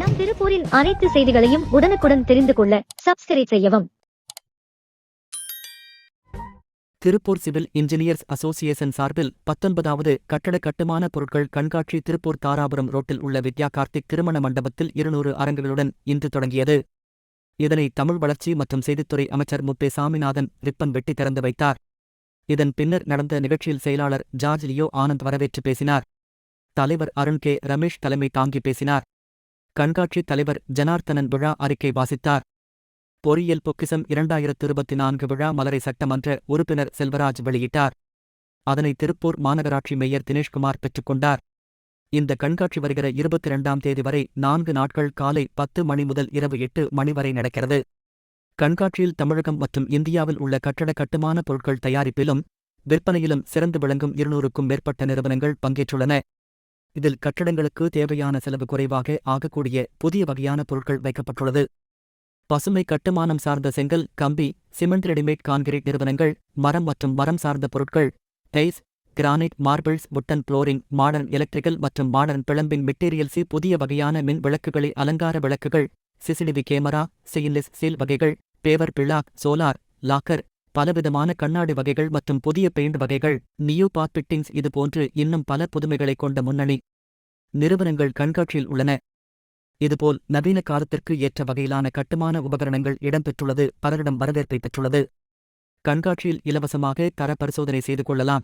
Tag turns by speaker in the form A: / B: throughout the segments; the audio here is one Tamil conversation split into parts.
A: நாட்டின் அனைத்து செய்திகளையும் உடனுக்குடன் தெரிந்து கொள்ள சப்ஸ்கிரைப் செய்யவும்.
B: திருப்பூர் சிவில் இன்ஜினியர்ஸ் அசோசியேஷன் சார்பில் பத்தொன்பதாவது கட்டட கட்டுமான பொருட்கள் கண்காட்சி திருப்பூர் தாராபுரம் ரோட்டில் உள்ள வித்யா கார்த்திக் திருமண மண்டபத்தில் இருநூறு அரங்குகளுடன் இன்று தொடங்கியது. இதனை தமிழ் வளர்ச்சி மற்றும் செய்தித்துறை அமைச்சர் முப்பே சாமிநாதன் ரிப்பன் வெட்டி திறந்து வைத்தார். இதன் பின்னர் நடந்த நிகழ்ச்சியில் செயலாளர் ஜார்ஜ் லியோ ஆனந்த் வரவேற்று பேசினார். தலைவர் அருண் கே. ரமேஷ் தலைமை தாங்கி பேசினார். கண்காட்சி தலைவர் ஜனார்த்தனன் விழா அறிக்கை வாசித்தார். பொறியியல் பொக்கிசம் இரண்டாயிரத்து இருபத்தி நான்கு விழா மலரை சட்டமன்ற உறுப்பினர் செல்வராஜ் வெளியிட்டார். அதனை திருப்பூர் மாநகராட்சி மேயர் தினேஷ்குமார் பெற்றுக்கொண்டார் இந்த கண்காட்சி வருகிற இருபத்தி இரண்டாம் தேதி வரை நான்கு நாட்கள் காலை பத்து மணி முதல் இரவு எட்டு மணி வரை நடக்கிறது. கண்காட்சியில் தமிழகம் மற்றும் இந்தியாவில் உள்ள கட்டட கட்டுமான பொருட்கள் தயாரிப்பிலும் விற்பனையிலும் சிறந்து விளங்கும் இருநூறுக்கும் மேற்பட்ட நிறுவனங்கள் பங்கேற்றுள்ளன. இதில் கட்டடங்களுக்கு தேவையான செலவு குறைவாக ஆகக்கூடிய புதிய வகையான பொருட்கள் வைக்கப்பட்டுள்ளது. பசுமை கட்டுமானம் சார்ந்த செங்கல் கம்பி சிமெண்ட் ரெடிமேட் கான்கிரீட் நிறுவனங்கள் மரம் மற்றும் மரம் சார்ந்த பொருட்கள் tiles granite marbles wooden flooring modern electrical மற்றும் மாடர்ன் பிளம்பிங் மெட்டீரியல்ஸி புதிய வகையான மின் விளக்குகளை அலங்கார விளக்குகள் சிசிடிவி கேமரா செயின்லெஸ் சீல் வகைகள் பேவர் பிளாக் சோலார் லாக்கர் பலவிதமான கண்ணாடி வகைகள் மற்றும் புதிய பெயிண்ட் வகைகள் நியூ பாத் பிட்டிங்ஸ் இதுபோன்று இன்னும் பல புதுமைகளைக் கொண்ட முன்னணி நிறுவனங்கள் கண்காட்சியில் உள்ளன. இதுபோல் நவீன காலத்திற்கு ஏற்ற வகையிலான கட்டுமான உபகரணங்கள் இடம்பெற்றுள்ளது பலரிடம் வரவேற்பை பெற்றுள்ளது. கண்காட்சியில் இலவசமாக தர பரிசோதனை செய்து கொள்ளலாம்.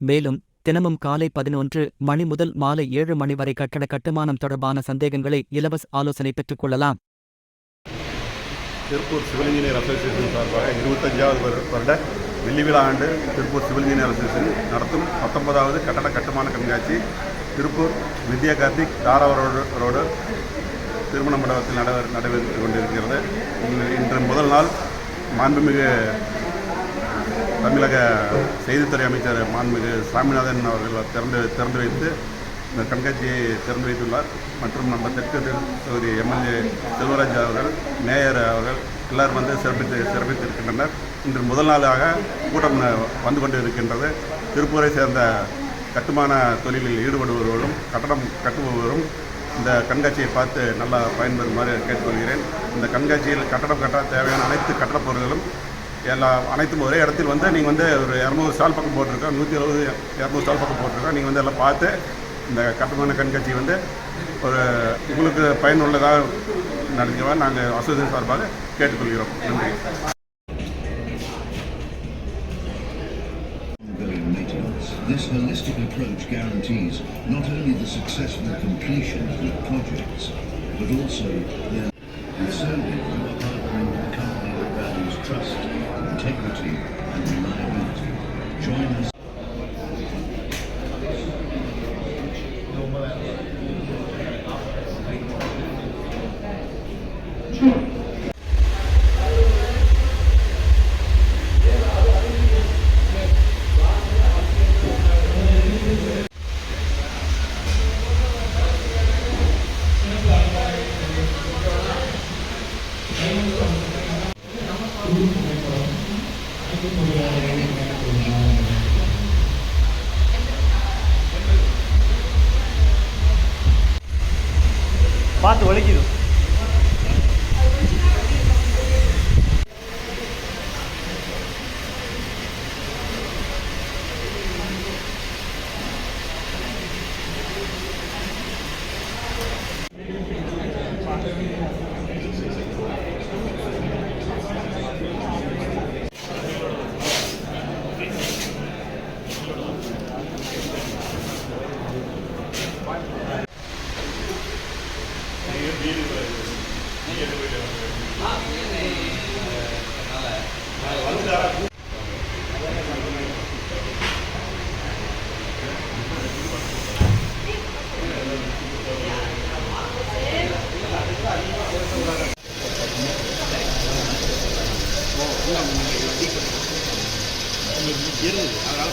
B: மேலும் தினமும் காலை பதினொன்று மணி முதல் மாலை ஏழு மணி வரை கட்டட கட்டுமானம் தொடர்பான சந்தேகங்களை இலவச ஆலோசனை பெற்றுக் கொள்ளலாம்.
C: திருப்பூர் சிவில் இன்ஜினியர் அசோசியேஷன் சார்பாக இருபத்தஞ்சாவது வருட வெள்ளி விழா ஆண்டு திருப்பூர் சிவில் இன்ஜினியர் அசோசியேஷன் நடத்தும் பத்தொன்பதாவது கட்டட கட்டுமான கண்காட்சி திருப்பூர் வித்யா கார்த்திக் தாராவ ரோடு ரோடு திருமண மண்டபத்தில் நட நடைபெற்று கொண்டிருக்கிறது. இன்று- இன்று முதல் நாள் மாண்புமிகு தமிழக செய்தித்துறை அமைச்சர் மாண்புமிகு சாமிநாதன் அவர்கள் திறந்து திறந்து வைத்து இந்த கண்காட்சியை திறந்து வைத்துள்ளார். மற்றும் நம்ம தெற்கு தொகுதி எம்எல்ஏ செல்வராஜ் அவர்கள் மேயர் அவர்கள் எல்லாரும் வந்து சிறப்பித்து சிறப்பித்திருக்கின்றனர். இன்று முதல் நாளாக கூட்டம் வந்து கொண்டு இருக்கின்றது திருப்பூரை சேர்ந்த கட்டுமான தொழிலில் ஈடுபடுபவர்களும் கட்டடம் கட்டுபவரும் இந்த கண்காட்சியை பார்த்து நல்லா பயன்பெறுமாறு கேட்டுக்கொள்கிறேன். இந்த கண்காட்சியில் கட்டடம் கட்ட தேவையான அனைத்து கட்டடப் பொருட்களும் எல்லா அனைத்தும் ஒரே இடத்தில் வந்து நீங்கள் வந்து ஒரு இரநூறு ஸ்டால் பக்கம் போட்டிருக்கோம் நூற்றி எழுபது இரநூறு ஸ்டால் பக்கம் போட்டிருக்கோம். நீங்கள் வந்து எல்லாம் பார்த்து இந்த கட்டுமான கண்காட்சி வந்து ஒரு உங்களுக்கு பயனுள்ளதாக நடந்தவா நாங்கள் அசோசியேஷன் சார்பாக கேட்டுக்கொள்கிறோம் நன்றி.
D: This holistic approach guarantees not only the successful completion of the projects, but also their And so you are partnering with a company that values trust, integrity, and reliability. Join us.
E: பார்த்து அதனால்